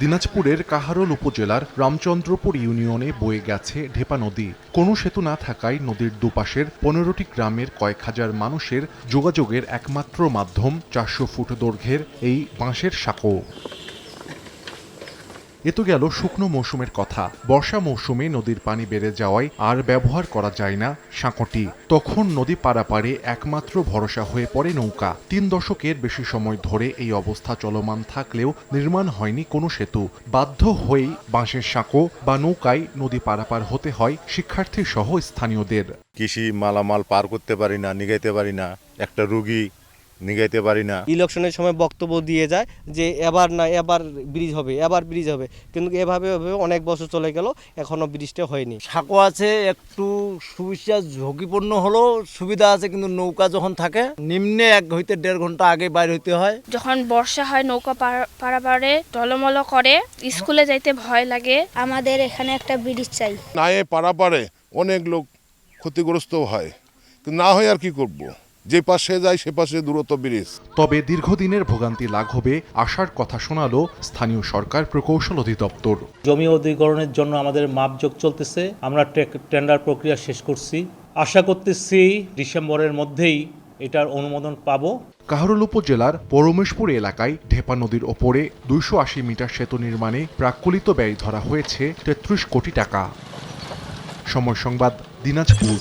দিনাজপুরের কাহারোল উপজেলার রামচন্দ্রপুর ইউনিয়নে বয়ে গেছে ঢেপা নদী। কোনো সেতু না থাকায় নদীর দুপাশের পনেরোটি গ্রামের কয়েক হাজার মানুষের যোগাযোগের একমাত্র মাধ্যম চারশো ফুট দৈর্ঘ্যের এই বাঁশের সাঁকো। এ তো গেল শুকনো মৌসুমের কথা। বর্ষা মৌসুমে নদীর পানি বেড়ে যাওয়ায় আর ব্যবহার করা যায় না সাঁকোটি। তখন নদী পারাপারে একমাত্র ভরসা হয়ে পড়ে নৌকা। তিন দশকের বেশি সময় ধরে এই অবস্থা চলমান থাকলেও নির্মাণ হয়নি কোনো সেতু। বাধ্য হয়েই বাঁশের সাঁকো বা নৌকায় নদী পারাপার হতে হয় শিক্ষার্থী সহ স্থানীয়দের। কৃষি মালামাল পার করতে পারি না, নিগাইতে পারি না। একটা রুগী নিগাইতে পারি না। ইলেকশনের সময় বক্তব্য দিয়ে যায় যে এবার না এবার ব্রিজ হবে এবার ব্রিজ হবে। কিন্তু এভাবে অনেক বছর চলে গেল এখনও ব্রিজটা হয়নি। সাঁকো আছে একটু সুবিধা ঝুঁকিপূর্ণ হলেও সুবিধা আছে কিন্তু নৌকা যখন থাকে নিম্নে এক হইতে দেড় ঘণ্টা আগে বাইর হইতে হয়। যখন বর্ষা হয় নৌকা পার- পারাপারে টলমল করে স্কুলে যাইতে ভয় লাগে। আমাদের এখানে একটা ব্রিজ চাই। নায়ে পারাপারে অনেক লোক ক্ষতিগ্রস্ত হয়। কিন্তু না হয় আর কি করব। যে পাশে যায় সে পাশে দূরত্ব ব্রিজ। তবে দীর্ঘদিনের ভোগান্তি লাঘবে আসার কথা শোনালো স্থানীয় সরকার প্রকৌশল অধিদপ্তর। জমি অধিগ্রহণের জন্য আমাদের মাপযোগ চলতেছে আমরা টেন্ডার প্রক্রিয়া শেষ করছি। আশা করতেছি ডিসেম্বরের মধ্যেই এটার অনুমোদন পাবো। কাহারোল উপজেলার পরমেশপুর এলাকায় ঢেপা নদীর ওপরে দুইশো আশি মিটার সেতু নির্মাণে প্রাক্কলিত ব্যয় ধরা হয়েছে তেত্রিশ কোটি টাকা। সময় সংবাদ দিনাজপুর।